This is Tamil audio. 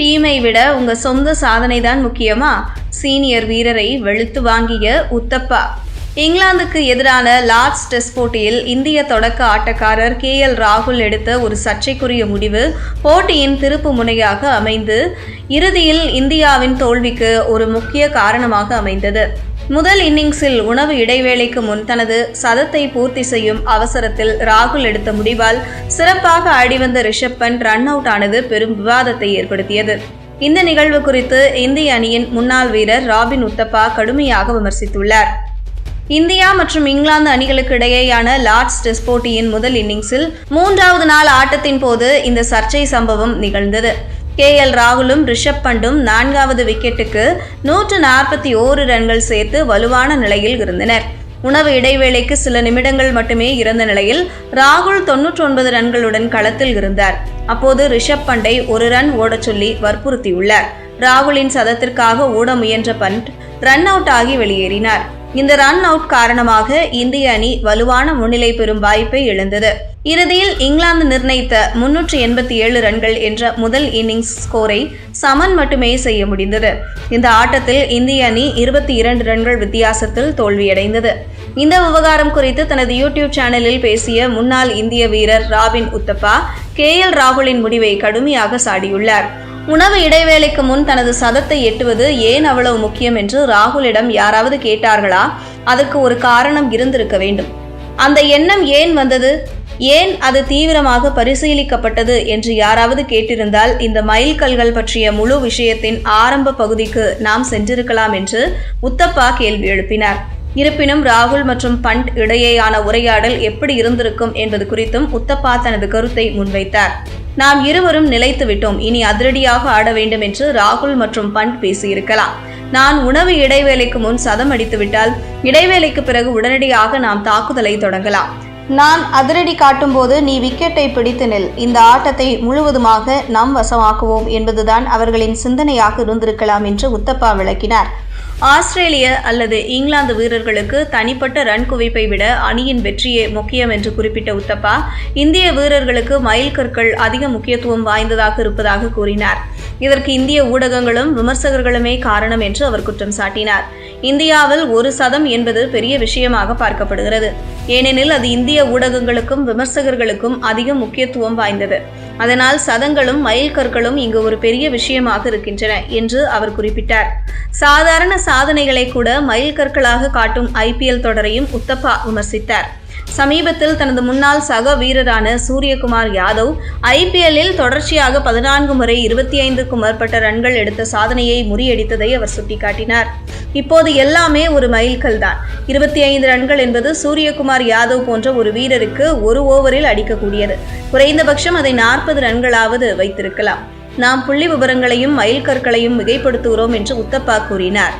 டீமை விட உங்க சொந்த சாதனை தான் முக்கியமா? சீனியர் வீரரை வெளுத்து வாங்கிய உத்தப்பா. இங்கிலாந்துக்கு எதிரான லார்ட்ஸ் டெஸ்ட் போட்டியில் இந்திய தொடக்க ஆட்டக்காரர் கே எல் ராகுல் எடுத்த ஒரு சர்ச்சைக்குரிய முடிவு போட்டியின் திருப்பு முனையாக அமைந்து இறுதியில் இந்தியாவின் தோல்விக்கு ஒரு முக்கிய காரணமாக அமைந்தது. முதல் இன்னிங்ஸில் உணவு இடைவேளைக்கு முன் தனது சதத்தை பூர்த்தி செய்யும் அவசரத்தில் ராகுல் எடுத்த முடிவால் சிறப்பாக ஆடிவந்த ரிஷப் பண்ட் ரன் அவுட் ஆனது பெரும் விவாதத்தை ஏற்படுத்தியது. இந்த நிகழ்வு குறித்து இந்திய அணியின் முன்னாள் வீரர் ராபின் உத்தப்பா கடுமையாக விமர்சித்துள்ளார். இந்தியா மற்றும் இங்கிலாந்து அணிகளுக்கு இடையேயான லார்ட்ஸ் டெஸ்ட் போட்டியின் முதல் இன்னிங்ஸில் மூன்றாவது நாள் ஆட்டத்தின் போது இந்த சர்ச்சை சம்பவம் நிகழ்ந்தது. கே. எல். ராகுலும் ரிஷப் பண்டும் நான்காவது விக்கெட்டுக்கு நூற்று நாற்பத்தி ஓரு ரன்கள் சேர்த்து வலுவான நிலையில் இருந்தனர். உணவு இடைவேளைக்கு சில நிமிடங்கள் மட்டுமே இருந்த நிலையில் ராகுல் தொன்னூற்றி ஒன்பது ரன்களுடன் களத்தில் இருந்தார். அப்போது ரிஷப் பண்டை ஒரு ரன் ஓடச் சொல்லி வற்புறுத்தியுள்ளார். ராகுலின் சதத்திற்காக ஓட முயன்ற பண்ட் ரன் அவுட் ஆகி வெளியேறினார். இந்த ரன் அவுட் காரணமாக இந்திய அணி வலுவான முன்னிலை பெறும் வாய்ப்பை இழந்தது. இறுதியில் இங்கிலாந்து நிர்ணயித்த முன்னூற்றி எண்பத்தி ஏழு ரன்கள் என்ற முதல் இன்னிங்ஸ் ஸ்கோரை சமன் மட்டுமே செய்ய முடிந்தது. இந்த ஆட்டத்தில் இந்திய அணி இருபத்தி இரண்டு ரன்கள் வித்தியாசத்தில் தோல்வியடைந்தது. இந்த விவகாரம் குறித்து தனது யூடியூப் சேனலில் பேசிய முன்னாள் இந்திய வீரர் ராபின் உத்தப்பா கே எல் ராகுலின் முடிவை கடுமையாக சாடியுள்ளார். உணவு இடைவேளைக்கு முன் தனது சதத்தை எட்டுவது ஏன் அவ்வளவு முக்கியம் என்று ராகுலிடம் யாராவது கேட்டார்களா? அதற்கு ஒரு காரணம் இருந்திருக்க வேண்டும். அந்த எண்ணம் ஏன் வந்தது? ஏன் அது தீவிரமாக பரிசீலிக்கப்பட்டது என்று யாராவது கேட்டிருந்தால் இந்த மைல்கல்கள் பற்றிய முழு விஷயத்தின் ஆரம்ப பகுதிக்கு நாம் சென்றிருக்கலாம் என்று உத்தப்பா கேள்வி எழுப்பினார். இருப்பினும் ராகுல் மற்றும் பண்ட் இடையேயான உரையாடல் எப்படி இருந்திருக்கும் என்பது குறித்தும் உத்தப்பா தனது கருத்தை முன்வைத்தார். நாம் இருவரும் நிலைத்து விட்டோம். இனி அதிரடியாக ஆட வேண்டும் என்று ராகுல் மற்றும் பண்ட் பேசியிருக்கலாம். நான் உணவு இடைவேளைக்கு முன் சதம் அடித்துவிட்டால் இடைவேளைக்கு பிறகு உடனடியாக நாம் தாக்குதலை தொடங்கலாம். நான் அதிரடி காட்டும்போது நீ விக்கெட்டை பிடித்து நில். இந்த ஆட்டத்தை முழுவதுமாக நம் வசமாக்குவோம் என்பதுதான் அவர்களின் சிந்தனையாக இருந்திருக்கலாம் என்று உத்தப்பா விளக்கினார். ஆஸ்திரேலிய அல்லது இங்கிலாந்து வீரர்களுக்கு தனிப்பட்ட ரன் குவிப்பை விட அணியின் வெற்றியே முக்கியம் என்று குறிப்பிட்ட உத்தப்பா இந்திய வீரர்களுக்கு மைல் கற்கள் அதிக முக்கியத்துவம் வாய்ந்ததாக இருப்பதாக கூறினார். இதற்கு இந்திய ஊடகங்களும் விமர்சகர்களுமே காரணம் என்று அவர் குற்றம் சாட்டினார். இந்தியாவில் ஒரு சதம் என்பது பெரிய விஷயமாக பார்க்கப்படுகிறது. ஏனெனில் அது இந்திய ஊடகங்களுக்கும் விமர்சகர்களுக்கும் அதிக முக்கியத்துவம் வாய்ந்தது. அதனால் சதங்களும் மைல் கற்களும் இங்கு ஒரு பெரிய விஷயமாக இருக்கின்றன என்று அவர் குறிப்பிட்டார். சாதாரண சாதனைகளை கூட மைல் கற்களாக காட்டும் ஐபிஎல் தொடரையும் உத்தப்பா விமர்சித்தார். சமீபத்தில் தனது முன்னாள் சக வீரரான சூரியகுமார் யாதவ் ஐபிஎல்லில் தொடர்ச்சியாக பதினான்கு முறை இருபத்தி ஐந்துக்கும் மேற்பட்ட ரன்கள் எடுத்த சாதனையை முறியடித்ததை அவர் சுட்டிக்காட்டினார். இப்போது எல்லாமே ஒரு மைல்கல் தான் இருபத்தி ஐந்து ரன்கள் என்பது சூரியகுமார் யாதவ் போன்ற ஒரு வீரருக்கு ஒரு ஓவரில் அடிக்கக்கூடியது. குறைந்தபட்சம் அதை நாற்பது ரன்களாவது வைத்திருக்கலாம். நாம் புள்ளி விவரங்களையும் மைல்கற்களையும் மிகைப்படுத்துகிறோம் என்று உத்தப்பா கூறினார்.